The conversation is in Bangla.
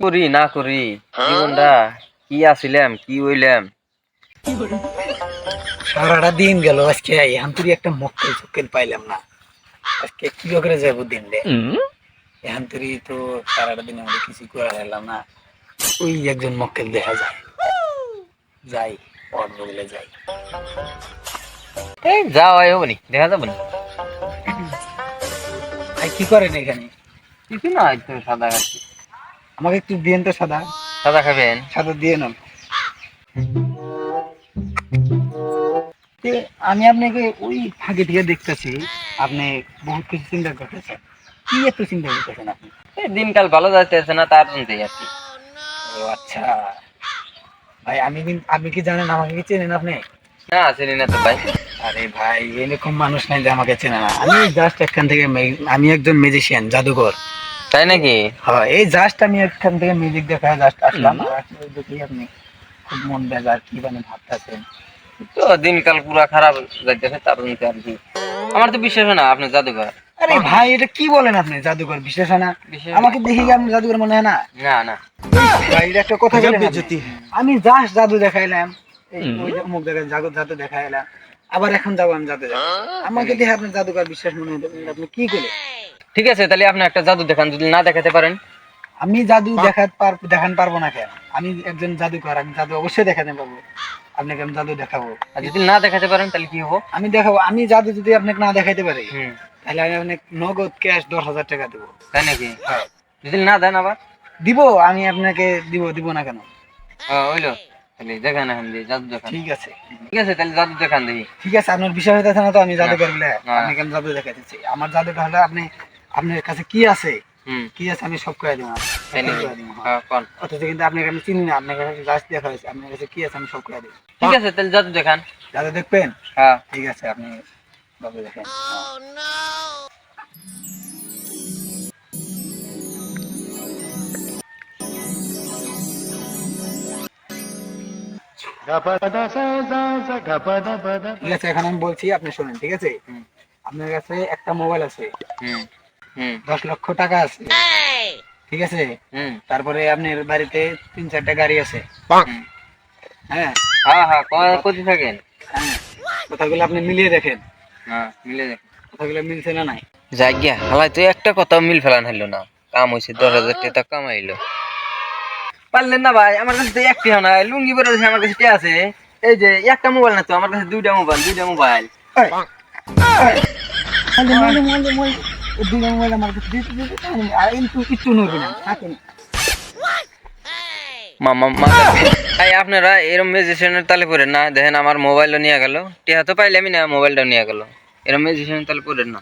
করি না করি? জীবনটা কি আছিলাম কি হইলাম? সারাটা দিন গেল আজকে এখান তুই একটা মক্কেল চক্কেল পাইলাম না। আজকে কি করে যাব দিন রে? এখন তুই তো সারাটা দিন আমাদের কিছু করে গেলাম না। ওই একজন মক্কেল দেখা যায়। যাই ওর বগলে যাই। এই যাও আয় হবনি দেখা যাব না? ভাই কি করেন এখানে? কিছু না সাদা খাচ্ছি আমাকে একটু দিয়েন তো সাদা। সাদা খাবেন? সাদা দিয়ে নেন। আমি আপনাকে ওই ফাঁকে দিয়ে দেখতেছি আপনি বহুত কিছু চিন্তা করতেছেন। কি এত চিন্তা করতেছেন আপনি? দিনকাল ভালো যাইতেছে না তার জন্যই আর কি। ও আচ্ছা। ভাই আমি কিন্তু আপনি কি জানেন আমাকে কি চেনেন আপনি? না চিনি না তো ভাই। আরে ভাই এরকম মানুষ নাই যে আমাকে চেনে না। আমি জাস্ট এখান থেকে আমি একজন ম্যাজিশিয়ান জাদুঘর। তাই নাকি? হ্যাঁ এই জাস্ট আমি এখান থেকে মিউজিক দেখা জাস্ট আসলাম। আর দেখি আপনি খুব মন বেজার কি মানে ভাবতেছেন। তো দিনকাল পুরা খারাপ যাইতেছে তার জন্য আর কি। আমার তো বিশ্বাস হয় না আপনি জাদুঘর। আরে ভাই এটা কি বলেন আপনি? জাদুঘর বিশ্বাস হয় না? আমাকে দেখি কি আপনি জাদুঘর মনে হয় না? না না। ভাই এটা একটা কথা বলেন। আমি জাস্ট জাদু দেখাইলাম। এই ওই যে অমুক জায়গায় জাদু জাদু দেখাইলাম। আবার এখন যাব আমি জাদু আমাকে দেখে আপনি জাদুঘর বিশ্বাস মনে হয় আপনি কি করে ঠিক আছে তাহলে আপনি একটা জাদু দেখান যদি না দেখাতে পারেন। আমি জাদু দেখাতে পার দেখান পারব না কেন? আমি একজন জাদুকর আমি জাদু অবশ্যই দেখাতে পারব। আপনাকে আমি জাদু দেখাবো। আর যদি না দেখাতে পারেন তাহলে কি হব? আমি দেখাবো আমি জাদু যদি আপনাকে না দেখাইতে পারি তাহলে আমি আপনাকে নগদ ক্যাশ দশ হাজার টাকা দেবো। তাই নাকি? হ্যাঁ। যদি না দেন আবার? দিব আমি আপনাকে দিব দিব না কেন? হইল। তাহলে দেখান এখন দিয়ে জাদু দেখান। ঠিক আছে। ঠিক আছে তাহলে জাদু দেখান দেখি। ঠিক আছে আপনার বিষয় হইতেছে না তো আমি জাদুকর বলে। না। আপনি কেন জাদু দেখাইতেছি। আমার জাদুটা হলে আপনি আপনার কাছে কি আছে? কি আছে আমি সব করে দিব। তাই নাকি হ্যাঁ, অথচ কিন্তু আপনাকে আমি চিনি না আপনার কাছে জাস্ট দেখা হয়েছে। আপনার কাছে কি আছে আমি সব করে দিব। ঠিক আছে তাহলে জাদু দেখান। জাদু দেখবেন? হ্যাঁ। ঠিক আছে আপনি জাদু দেখেন। ঠিক আছে এখন আমি বলছি আপনি শুনেন ঠিক আছে? হুম। আপনার কাছে একটা মোবাইল আছে। দশ লক্ষ টাকা আছে। ঠিক আছে? হুম। তারপরে আপনার বাড়িতে তিন চারটা গাড়ি আছে। হ্যাঁ। হ্যাঁ। হ্যাঁ কোথায় থাকেন? কথাগুলো আপনি মিলিয়ে দেখেন। হ্যাঁ কথাগুলো মিলছে না নাই? যাই গিয়া হালাই তো একটা কথাও মিল ফেলান হইল না। কাম হয়েছে দশ হাজার টাকা কামাইলো পারলেন না ভাই আমার কাছে তো একটি না। লুঙ্গি পরে আছে আমার কাছে কে আছে? এই যে একটা মোবাইল না তো আমার কাছে দুইটা মোবাইল দুইটা মোবাইল। দুইটা মোবাইল আমার কাছে দিতে, দিতে, আর একটু একটু নই না থাকেন মামা তাই আপনারা এরম মেজিশিয়ানের তালে পড়েন না। দেখেন আমার মোবাইলও নিয়ে গেল। টিহা তো পাইলে আমি না মোবাইলটাও নিয়ে গেল। এরম মেজিশিয়ানের তালে পড়েন না।